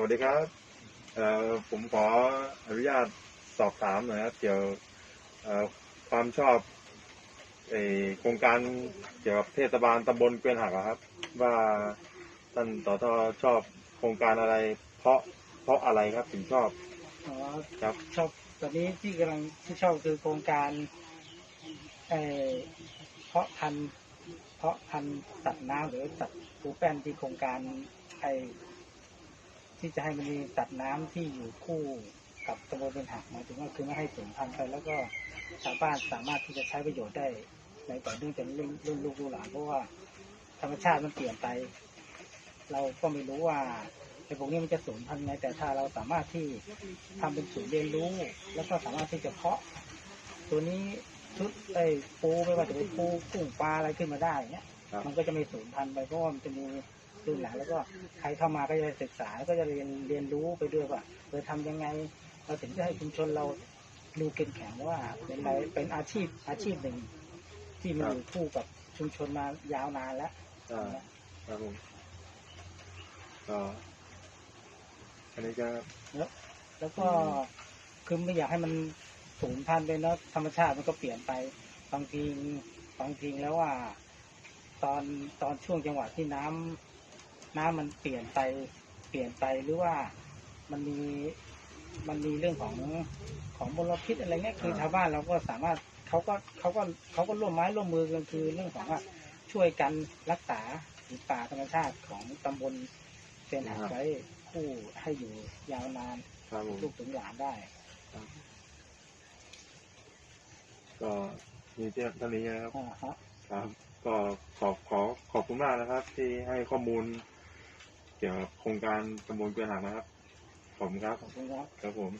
วัสดีครับเอ่อผมขออนุญาตสอบถามหน่อยครับเกี่ยวเอ่อความชอบเอ่อโครงการเกี่ยวกับเทศบาลตำบลเกวียนหักอะครับ ว่าท่านต่อทอชอบโครงการอะไร เพราะเพราะอะไรครับถึงชอบ อ๋อครับ ชอบตอนนี้ที่กำลังที่ชอบคือโครงการเอ่อเพาะพันธุ์เพาะพันธุ์สัตว์น้ำหรือสัตว์ปูแป้นที่โครงการไอ ที่จะให้มันมีสัตว์น้ำที่อยู่คู่กับตำบลเป็นหักหมายถึงว่าคือไม่ให้สูญพันธุ์ไปแล้วก็ชาวบ้านสามารถที่จะใช้ประโยชน์ได้ ในต่อเนื่องเป็นรุ่นรุ่นลูกรุ่นหลานเพราะว่าธรรมชาติมันเปลี่ยนไป เราก็ไม่รู้ว่าไอ้พวกนี้มันจะสูญพันธุ์ไงแต่ถ้าเราสามารถที่ทำเป็นศูนย์เรียนรู้ แล้วก็สามารถที่จะเพาะ ตัวนี้ชุดไอ้ปูไม่ว่าจะเป็นปูกุ้งปลาอะไรขึ้นมาได้เนี้ยครับมันก็จะไม่สูญพันธุ์ไปเพราะว่ามันจะมี รุ่นหลังแล้วก็ใครเข้ามาก็จะได้ศึกษาแล้วก็จะเรียนเรียนรู้ไปด้วยว่าเออทำยังไง เราถึงจะให้ชุมชนเราดูเก่งแข็งว่าเป็นอะไรเป็นอาชีพอาชีพหนึ่ง ที่มันอยู่คู่กับชุมชนมายาวนานแล้วอ่าครับผมก็อันนี้ก็แล้วก็คือไม่อยากให้มันสูญพันธุ์ไปเนอะธรรมชาติมันก็เปลี่ยนไปบางทีบางทีแล้วว่า ตอนตอนช่วงจังหวะที่น้ำ น้ำมันเปลี่ยนไปเปลี่ยนไปหรือว่ามันมีมันมีเรื่องของของมลพิษอะไรเงี้ยคือชาวบ้านเราก็สามารถเขาก็เขาก็เขาก็ร่วมไม้ร่วมมือกันคือเรื่องของว่าช่วยกันรักษาผืนป่าธรรมชาติของตำบลเป็นหาไว้คู่ให้อยู่ยาวนานครับผมลูกถึงหลานได้ก็มีเท่าเท่านี้นะครับอ่าฮะครับ ก็ขอบขอขอบคุณมากนะครับ ที่ให้ข้อมูล เกี่ยวกับโครงการตำบลเกวียนหักนะครับขอบคุณครับขอบคุณครับครับผม